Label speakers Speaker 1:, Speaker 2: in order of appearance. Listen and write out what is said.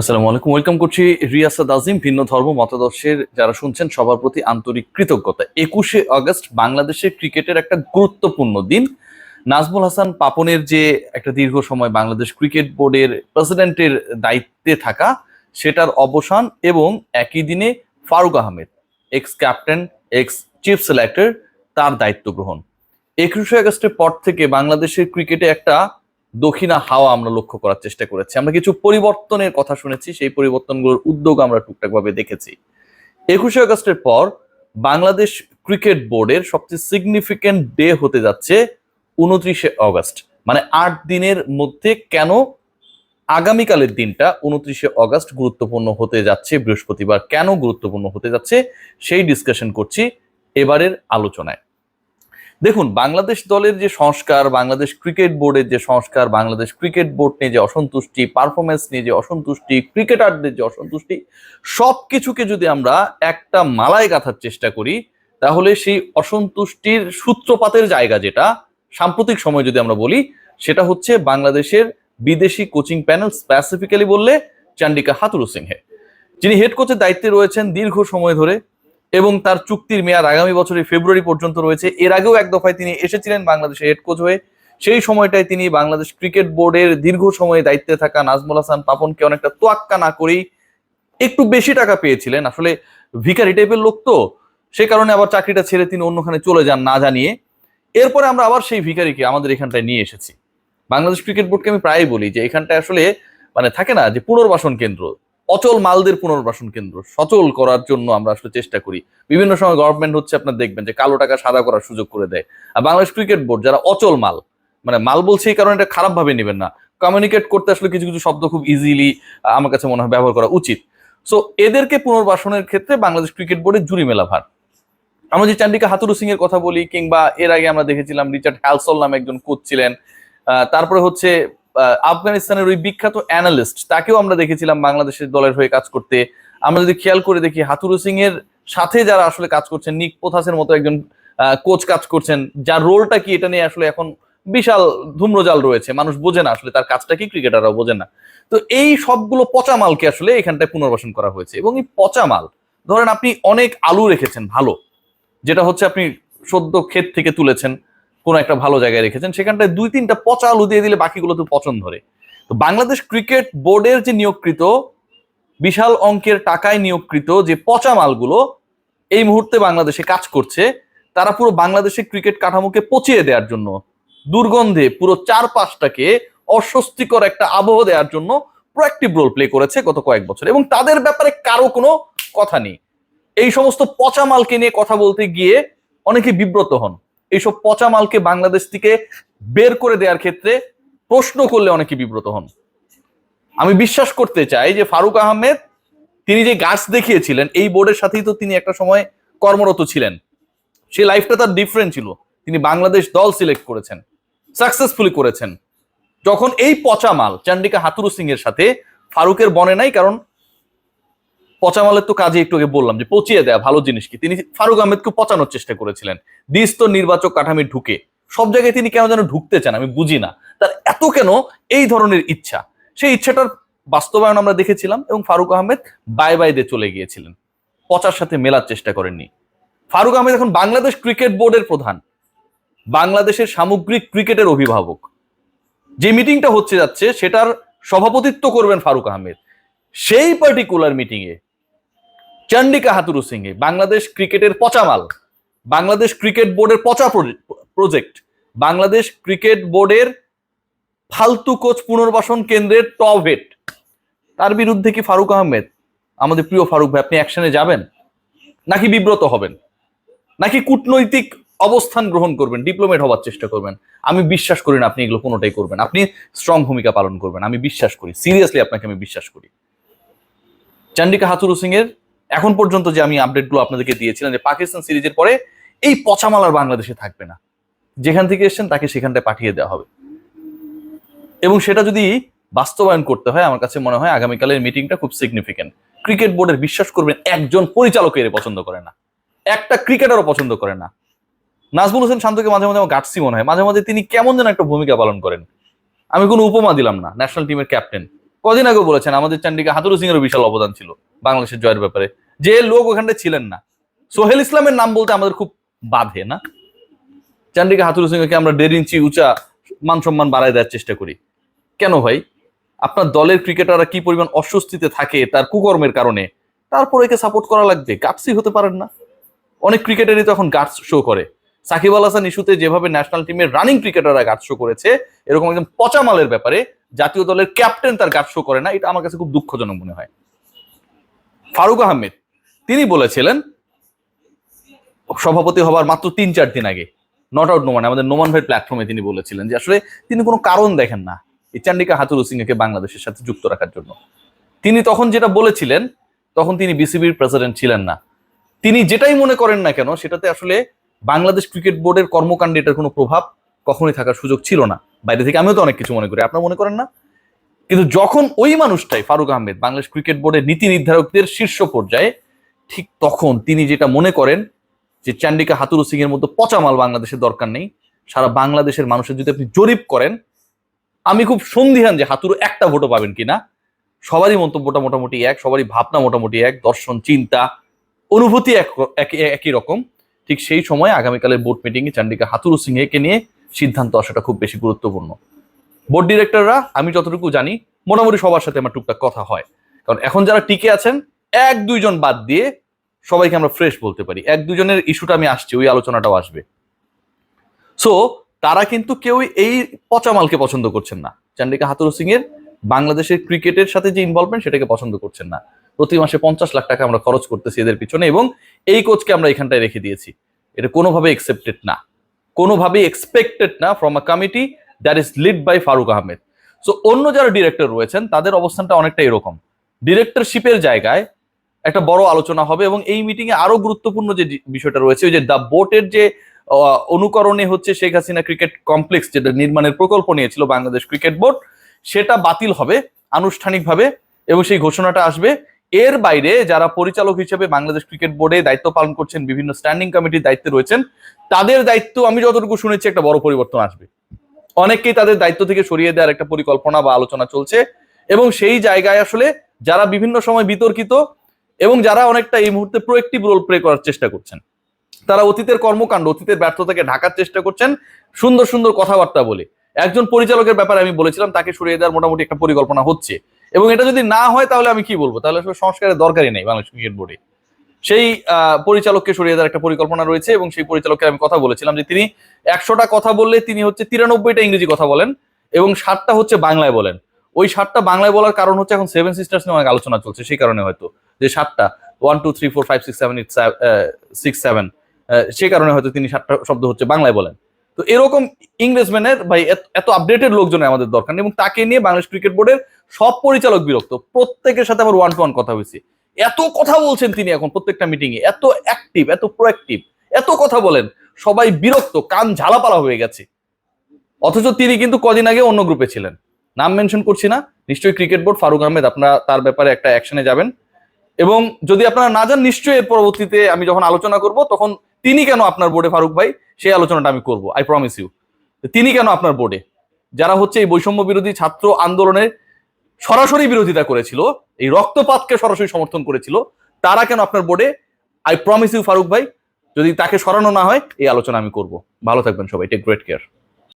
Speaker 1: আসসালামু আলাইকুম। ওয়েলকাম করছি রিয়াসাদ আজিম, ভিন্ন ধর্ম মতাদর্শের যারা শুনছেন সবার প্রতি আন্তরিক কৃতজ্ঞতা। একুশে আগস্ট বাংলাদেশের ক্রিকেটের একটা গুরুত্বপূর্ণ দিন। নাজমুল হাসান পাপনের যে একটা দীর্ঘ সময় বাংলাদেশ ক্রিকেট বোর্ডের প্রেসিডেন্টের দায়িত্বে থাকা, সেটার অবসান এবং একই দিনে Farooq Ahmed ex captain ex chief selector তার দায়িত্ব গ্রহণ। একুশে আগস্টের পর থেকে বাংলাদেশের ক্রিকেটে একটা দক্ষিণা হাওয়া আমরা লক্ষ্য করার চেষ্টা করেছি। আমরা কিছু পরিবর্তনের কথা শুনেছি, সেই পরিবর্তনগুলোর উদ্যোগ আমরা টুকটাকভাবে দেখেছি। একুশে আগস্টের পর বাংলাদেশ ক্রিকেট বোর্ডের সবচেয়ে সিগনিফিকেন্ট ডে হতে যাচ্ছে উনত্রিশে অগস্ট মানে আট দিনের মধ্যে কেন আগামীকালের দিনটা উনত্রিশে অগস্ট গুরুত্বপূর্ণ হতে যাচ্ছে, বৃহস্পতিবার কেন গুরুত্বপূর্ণ হতে যাচ্ছে, সেই ডিসকাশন করছি এবারের আলোচনায়। দেখুন, বাংলাদেশ দলের যে সংস্কার, বাংলাদেশ ক্রিকেট বোর্ডের যে সংস্কার, বাংলাদেশ ক্রিকেট বোর্ড নিয়ে যে অসন্তুষ্টি পারফরমেন্স নিয়ে যে অসন্তুষ্টি, ক্রিকেটারদের যে অসন্তুষ্টি সব কিছুকে যদি আমরা একটা মালায় গাঁথার চেষ্টা করি, তাহলে সেই অসন্তুষ্টির সূত্রপাতের জায়গা যেটা, সাম্প্রতিক সময় যদি আমরা বলি, সেটা হচ্ছে বাংলাদেশের বিদেশি কোচিং প্যানেল স্পেসিফিক্যালি বললে চান্ডিকা হাতুরু সিংহে যিনি হেড কোচের দায়িত্বে রয়েছেন দীর্ঘ সময় ধরে এবং তার চুক্তির মেয়াদ আগামী বছরের ফেব্রুয়ারি পর্যন্ত রয়েছে। এর আগেও এক দফায় তিনি এসেছিলেন বাংলাদেশের হেড কোচ হয়ে। সেই সময়টায় তিনি বাংলাদেশ ক্রিকেট বোর্ডের দীর্ঘ সময়ে দায়িত্বে থাকা নাজমুল হাসান পাপনকে অনেকটা তোয়াক্কা না করেই একটু বেশি টাকা পেয়েছিলেন। আসলে ভিকারি টাইপের লোক তো। সে কারণে আবার চাকরিটা ছেড়ে তিনি অন্যখানে চলে যান না জানিয়ে। এরপরে আমরা আবার সেই ভিকারিকে আমাদের এখানটায় নিয়ে এসেছি। বাংলাদেশ ক্রিকেট বোর্ডকে আমি প্রায়ই বলি যে এখানটায় আসলে মানে থাকে না যে পুনর্বাসন কেন্দ্র। অচল মালদের পুনর্বাসন কেন্দ্র। সচল করার জন্য আমরা আসলে চেষ্টা করি। বিভিন্ন সময় গভর্নমেন্ট হচ্ছে আপনার দেখবেন যে কালো টাকা সাদা করার সুযোগ করে দেয়। আর বাংলাদেশ ক্রিকেট বোর্ড যারা অচল মাল মানে মাল বলছে এই কারণে এটা খারাপ ভাবে নেবেন না। কমিউনিকেট করতে আসলে কিছু কিছু শব্দ খুব ইজিলি আমার কাছে মনে হয় ব্যবহার করা উচিত। সো এদেরকে পুনর্বাসনের ক্ষেত্রে বাংলাদেশ ক্রিকেট বোর্ডের জুরি মেলা ভার। আমরা যে চান্ডিকা হাতুরু সিং এর কথা বলি, কিংবা এর আগে আমরা দেখেছিলাম রিচার্ড হ্যালসল নামে একজন কোচ ছিলেন। তারপরে হচ্ছে আফগানিস্তানের ওই বিখ্যাত অ্যানালিস্ট, তাকেও আমরা দেখেছিলাম বাংলাদেশের দলের হয়ে কাজ করতে। আমরা যদি খেয়াল করে দেখি, হাতুরু সিং এর সাথে যারা আসলে কাজ করছেন, নিক পোথাসের মতো একজন কোচ কাজ করছেন, যার রোলটা কি এটা নিয়ে আসলে এখন বিশাল ধূম্রজাল রয়েছে, মানুষ বোঝে না আসলে তার কাজটা কি, ক্রিকেটাররাও বোঝে না। তো এই সবগুলো পচা মালকে আসলে এখানটায় পুনর্বাসন করা হয়েছে, এবং এই পচা মাল, ধরেন আপনি অনেক আলু রেখেছেন, ভালো, যেটা হচ্ছে আপনি সদ্য ক্ষেত থেকে তুলেছেন কোনো একটা ভালো জায়গায় রেখেছেন, সেখানটায় দুই তিনটা পচা আলু দিয়ে দিলে বাকিগুলো তো পচন ধরে। তো বাংলাদেশ ক্রিকেট বোর্ডের যে নিয়োগকৃত, বিশাল অঙ্কের টাকায় নিয়োগকৃত যে পচা মালগুলো, এই মুহূর্তে বাংলাদেশে কাজ করছে, তারা পুরো বাংলাদেশের ক্রিকেট কাঠামোকে পচিয়ে দেওয়ার জন্য, দুর্গন্ধে পুরো চারপাশটাকে অস্বস্তিকর একটা আবহ দেওয়ার জন্য প্রোয়াক্টিভ রোল প্লে করেছে গত কয়েক বছর। এবং তাদের ব্যাপারে কারও কোনো কথা নেই। এই সমস্ত পচা মালকে নিয়ে কথা বলতে গিয়ে অনেকে বিব্রত হন। এইসব পচা মালকে বাংলাদেশ থেকে বের করে দেওয়ার ক্ষেত্রে প্রশ্ন করলে অনেকে বিব্রত হন। আমি বিশ্বাস করতে চাই যে ফারুক আহমেদ তিনি যে গাছ দেখিয়েছিলেন, এই বোর্ডের সাথেই তো তিনি একটা সময় কর্মরত ছিলেন। সেই লাইফটা তার ডিফারেন্ট ছিল। তিনি বাংলাদেশ দল সিলেক্ট করেছেন সাকসেসফুলি করেছেন। যখন এই পচা মাল চান্ডিকা হাতুরু সিং এর সাথে ফারুকের বনে নাই, কারণ পচা মালের তো কাজে একটু আগে বললাম যে পচিয়ে দেয়া ভালো জিনিস কি? তিনি ফারুক আহমেদকে পচানোর চেষ্টা করেছিলেন। দিস তো নির্বাচক কাঠামি ঢুকে। সব জায়গায় তিনি কেন যেন ঢুকতে চান আমি বুঝি না। তার এত কেন এই ধরনের ইচ্ছা? সেই ইচ্ছাটার বাস্তবায়ন আমরা দেখেছিলাম এবং ফারুক আহমেদ বাই বাই দিয়ে চলে গিয়েছিলেন। পচার সাথে মেলার চেষ্টা করেননি। ফারুক আহমেদ এখন বাংলাদেশ ক্রিকেট বোর্ডের প্রধান। বাংলাদেশের সামগ্রিক ক্রিকেটের অভিভাবক। যে মিটিংটা হচ্ছে যাচ্ছে সেটার সভাপতিত্ব করবেন ফারুক আহমেদ। সেই পার্টিকুলার মিটিং এ চন্ডিকা হাতুরু সিং এ বাংলাদেশ ক্রিকেটের পচামাল, বাংলাদেশ ক্রিকেট বোর্ডের পচা প্রজেক্ট, বাংলাদেশ ক্রিকেট বোর্ডের ফালতু কোচ পুনর্বাসন কেন্দ্রের টপ হেড। তার বিরুদ্ধে কি ফারুক আহমেদ, আমাদের প্রিয় ফারুক ভাই, আপনি অ্যাকশনে যাবেন? নাকি বিব্রত হবেন? নাকি কূটনৈতিক অবস্থান গ্রহণ করবেন? ডিপ্লোমেট হওয়ার চেষ্টা করবেন? আমি বিশ্বাস করি না আপনি এগুলো কোনোটাই করবেন। আপনি স্ট্রং ভূমিকা পালন করবেন। আমি বিশ্বাস করি। সিরিয়াসলি আপনাকে আমি বিশ্বাস করি। চান্ডিকা হাতুরু সিং এর এখন পর্যন্ত যে আমি আপডেটগুলো আপনাদেরকে দিয়েছিলাম যে পাকিস্তান সিরিজের পরে এই পচামালার বাংলাদেশে থাকবে না। যেখান থেকে এসছেন তাকে সেখানটায় পাঠিয়ে দেওয়া হবে। এবং সেটা যদি বাস্তবায়ন করতে হয়, আমার কাছে মনে হয় আগামীকালের মিটিংটা খুব সিগনিফিকেন্ট ক্রিকেট বোর্ডের বিশ্বাস করবেন, একজন পরিচালক এর পছন্দ করে না। একটা ক্রিকেটারও পছন্দ করে না। নাজমুল হোসেন শান্তকে মাঝে মাঝে আমার গাটসি মনে হয়। মাঝে মাঝে তিনি কেমন যেন একটা ভূমিকা পালন করেন। আমি কোনো উপমা দিলাম না ন্যাশনাল টিমের ক্যাপ্টেন কদিন আগে বলেছেন, আমাদের চান্ডিকা হাতুরু সিং এর বিশাল অবদান ছিল। বাংলাদেশের জয়ের ব্যাপারে। যে লোক ওখানটা ছিলেন না। সোহেল ইসলামের নাম বলতে আমাদের খুব বাধে, না? চান্ডিকা হাতুরু সিংকে আমরা দেড় ইঞ্চি উঁচা মান সম্মান বাড়ায় দেওয়ার চেষ্টা করি। কেন ভাই? আপনার দলের ক্রিকেটাররা কি পরিমাণ অস্বস্তিতে থাকে তার কুকর্মের কারণে? তারপর একে সাপোর্ট করা লাগবে। গাটসই হতে পারেন না। অনেক ক্রিকেটারই তো এখন গাটস শো করে। সাকিব আল হাসান ইস্যুতে যেভাবে ন্যাশনাল টিমের রানিং ক্রিকেটাররা গাট শো করেছে, এরকম একদম পচা মালের ব্যাপারে জাতীয় দলের ক্যাপ্টেন তার গাট শো করে না, এটা আমার কাছে খুব দুঃখজনক মনে হয়। ফারুক আহমেদ। তিনি বলেছিলেন, সভাপতি হবার মাত্র তিন চার দিন আগে নট আউট নোমান আমাদের নোমান ভাই প্ল্যাটফর্মে তিনি বলেছিলেন যে আসলে তিনি কোনো কারণ দেখেন না এই চান্ডিকা হাতুরু সিংকে বাংলাদেশের সাথে যুক্ত রাখার জন্য। তিনি তখন যেটা বলেছিলেন, তখন তিনি বিসিবির প্রেসিডেন্ট ছিলেন না। তিনি যেটাই মনে করেন না কেন, সেটাতে আসলে বাংলাদেশ ক্রিকেট বোর্ডের কর্মকাণ্ডে এটার কোনো প্রভাব কখনোই থাকার সুযোগ ছিল না। বাইরে থেকে আমিও তো অনেক কিছু মনে করি, আপনারা মনে করেন না? কিন্তু যখন ওই মানুষটাই, ফারুক আহমেদ, বাংলাদেশ ক্রিকেট বোর্ডের নীতি নির্ধারকদের শীর্ষ পর্যায়ে, ঠিক তখন তিনি যেটা মনে করেন যে চান্ডিকা হাতুরু সিং এর মতো পচা মাল বাংলাদেশের দরকার নেই, সারা বাংলাদেশের মানুষের যদি আপনি জরিপ করেন, আমি খুব সন্দিহান যে হাতুরু একটা ভোটও পাবেন কিনা সবারই মন্তব্যটা মোটামুটি এক, সবারই ভাবনা মোটামুটি এক, দর্শন, চিন্তা, অনুভূতি এক একই রকম। ঠিক সেই সময় আগামীকালের বোর্ড মিটিংয়ে চান্ডিকা হাতুরু সিং একে নিয়ে সিদ্ধান্ত আসাটা খুব বেশি গুরুত্বপূর্ণ। বোর্ড ডিরেক্টররা আমি যতটুকু জানি, মোটামুটি সবার সাথে আমার টুকটাক কথা হয়। কারণ এখন যারা টিকে আছেন, এক দুইজন বাদ দিয়ে সবাইকে আমরা ফ্রেশ বলতে পারি। এক দুজনের ইস্যুটা আমি আসছি, ওই আলোচনাটাও আসবে। সো তারা কিন্তু কেউই এই পচামালকে পছন্দ করছেন না। চান্ডিকা হাতুরু সিং এর বাংলাদেশের ক্রিকেটের সাথে যে ইনভলভমেন্ট সেটাকে পছন্দ করছেন না। প্রতি মাসে পঞ্চাশ লাখ টাকা আমরা খরচ করতেছি এদের পিছনে এবং এই কোচকে আমরা এখানটায় রেখে দিয়েছি। এটা কোনোভাবে একসেপ্টেড না। কোনোভাবেই এক্সপেক্টেড না from a committee that is led by Farooq Ahmed so অন্য যারা ডিরেক্টর রয়েছেন, তাদের অবস্থানটা অনেকটা এরকম। ডিরেক্টরশিপের জায়গায় একটা বড় আলোচনা হবে এবং এই মিটিং এ আরও গুরুত্বপূর্ণ যে বিষয়টা রয়েছে, ওই যে দ্য বোটের যে অনুকরণে হচ্ছে শেখ হাসিনা ক্রিকেট কমপ্লেক্স যেটা নির্মাণের প্রকল্প নিয়েছিল বাংলাদেশ ক্রিকেট বোর্ড সেটা বাতিল হবে আনুষ্ঠানিকভাবে এবং সেই ঘোষণাটা আসবে। এর বাইরে যারা পরিচালক হিসেবে বাংলাদেশ ক্রিকেট বোর্ডে দায়িত্ব পালন করছেন, বিভিন্ন স্ট্যান্ডিং কমিটির দায়িত্বে রয়েছেন, তাদের দায়িত্ব আমি যতটুকু শুনেছি একটা বড় পরিবর্তন আসবে। অনেককেই তাদের দায়িত্ব থেকে সরিয়ে দেওয়ার একটা পরিকল্পনা বা আলোচনা চলছে। এবং সেই জায়গায় আসলে যারা বিভিন্ন সময় বিতর্কিত এবং যারা অনেকটা এই মুহূর্তে প্রোয়েক্টিভ রোল প্লে করার চেষ্টা করছেন, তারা অতীতের কর্মকাণ্ড, অতীতের ব্যর্থতাকে ঢাকার চেষ্টা করছেন, সুন্দর সুন্দর কথাবার্তা বলে। একজন পরিচালকের ব্যাপারে আমি বলেছিলাম, তাকে সরিয়ে দেওয়ার মোটামুটি একটা পরিকল্পনা হচ্ছে। এবং এটা যদি না হয়, তাহলে আমি কি বলব? তাহলে আসলে সংস্কারের দরকারই নেই বাংলাদেশ ক্রিকেট বোর্ডে সেই পরিচালককে সরিয়ে দেওয়ার একটা পরিকল্পনা রয়েছে এবং সেই পরিচালককে আমি কথা বলেছিলাম যে তিনি একশোটা কথা বললে তিনি হচ্ছে তিরানব্বইটা ইংরেজি কথা বলেন এবং ষাটটা হচ্ছে বাংলায় বলেন। ওই ষাটটা বাংলায় বলার কারণ হচ্ছে এখন সেভেন সিস্টার্স নিয়ে অনেক আলোচনা চলছে, সেই কারণে হয়তো। যে ষাটটা one two three four five six seven eight six seven সেই কারণে হয়তো তিনি ষাটটা শব্দ হচ্ছে বাংলায় বলেন। তো এরকম ইংরেজম্যানের ভাই এত- আপডেটেড লোকজনের আমাদের দরকার এবং তাকে নিয়ে বাংলাদেশ ক্রিকেট বোর্ডের সব পরিচালক বিরক্ত। প্রত্যেকের সাথে আমার ওয়ান টু ওয়ান কথা হয়েছে। এত কথা বলছেন তিনি এখন প্রত্যেকটা মিটিং এ এত অ্যাক্টিভ এত প্রোঅ্যাক্টিভ এত কথা বলেন, সবাই বিরক্ত, কান ঝালাপালা হয়ে গেছে। অথচ তিনি কিন্তু কদিন আগে অন্য গ্রুপে ছিলেন। নাম মেনশন করছি না, নিশ্চয়ই ক্রিকেট বোর্ড ফারুক আহমেদ, আপনারা তার ব্যাপারে একটা অ্যাকশনে যাবেন। এবং যদি আপনারা না যান, নিশ্চয়ই এর পরবর্তীতে আমি যখন আলোচনা করব, তখন তিনি কেন আপনার বোর্ডে ফারুক ভাই? সেই আলোচনাটা আমি করব আই প্রমিস ইউ তিনি কেন আপনার বোর্ডে যারা হচ্ছে এই বৈষম্য বিরোধী ছাত্র আন্দোলনের সরাসরি বিরোধিতা করেছিল, এই রক্তপাতকে সরাসরি সমর্থন করেছিল, তারা কেন আপনার বোর্ডে আই প্রমিস ইউ ফারুক ভাই, যদি তাকে সরানো না হয়, এই আলোচনা আমি করব। ভালো থাকবেন সবাই টেক গ্রেট কেয়ার